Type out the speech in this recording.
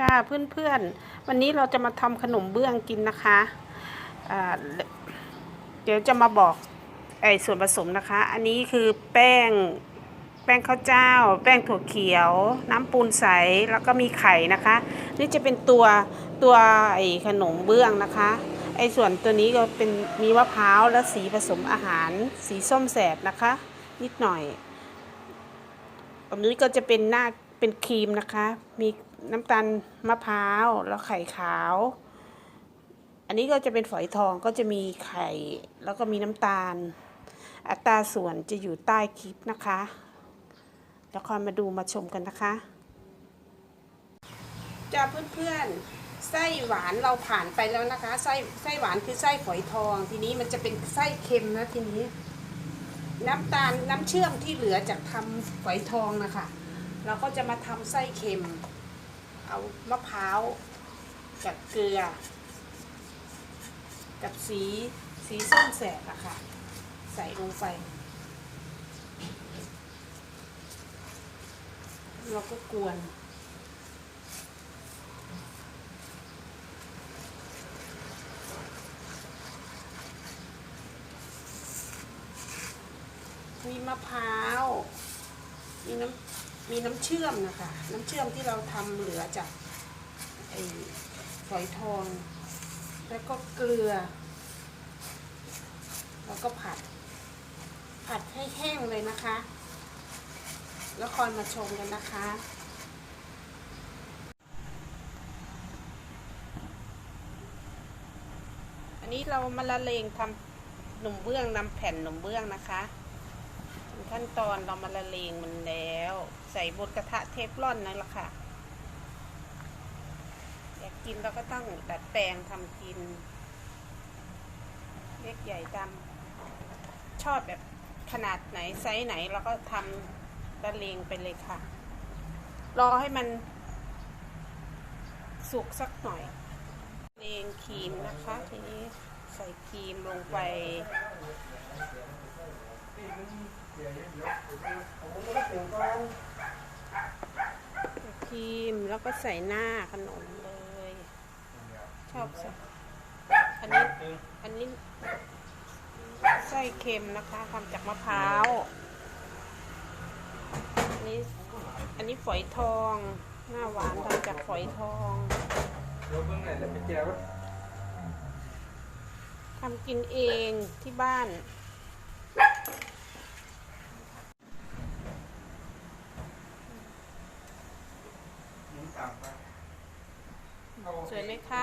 ค่ะเพื่อนๆ วันนี้เราจะมาทำขนมเบื้องกินนะคะอ่าเดี๋ยวจะมาบอกไอ้ส่วนผสมนะคะ อันนี้คือแป้งแป้งข้าวเจ้า แป้งถั่วเขียว น้ำปูนใสแล้วก็มีไข่นะคะ นี่จะเป็นตัวตัวไอ้ขนมเบื้องนะคะไอ้ส่วนตัวนี้ก็เป็นมีมะพร้าวและสีผสมอาหารสีส้มแสดนะคะ นิดหน่อยอันนี้ก็จะเป็นหน้าเป็นครีมนะคะ มี น้ำตาลมะพร้าวแล้วไข่ขาว อันนี้ก็จะเป็นฝอยทองก็จะมีไข่แล้วก็มีน้ำตาล อัตราส่วนจะอยู่ใต้คลิปนะคะ แล้วคอยมาดูมาชมกันนะคะจ้าเพื่อนๆไส้หวานเราผ่านไปแล้วนะคะไส้ไส้หวานคือไส้ฝอยทอง ทีนี้มันจะเป็นไส้เค็มนะทีนี้ น้ำตาลน้ำเชื่อมที่เหลือจากทำฝอยทองนะคะเราก็จะมาทำไส้เค็ม เอามะพร้าวกับเกลือ กับสีสีส้มแสบอะค่ะ ใส่ลงไปเราก็กวนมีมะพร้าว มีน้ำ มีน้ำเชื่อมนะคะ น้ำเชื่อมที่เราทำเหลือจากไอ้ฝอยทอง แล้วก็เกลือ แล้วก็ผัด ผัดให้แห้งเลยนะคะ แล้วคอยมาชมกันนะคะอันนี้เรามาละเลงทำหนุ่มเบื้องนำแผ่นหนุ่มเบื้องนะคะ ขั้นตอนเรามาละเลงมันแล้ว ใส่บนกระทะเทฟลอนนั่นแหละค่ะ อยากกินเราก็ต้องดัดแปลงทำกิน เล็กใหญ่ดำชอบแบบขนาดไหนไซส์ไหนเราก็ทำละเลงไปเลยค่ะ รอให้มัน สุกสักหน่อยเลงครีมนะคะ ทีนี้ใส่ครีมลงไป ครีมแล้วก็ใส่หน้าขนมเลย ชอบใส่อันนี้ อันนี้ไส้เค็มนะคะทำจากมะพร้าวอันนี้ อันนี้ฝอยทอง หน้าหวานทำจากฝอยทองทำกินเองที่บ้าน สวยไหมคะ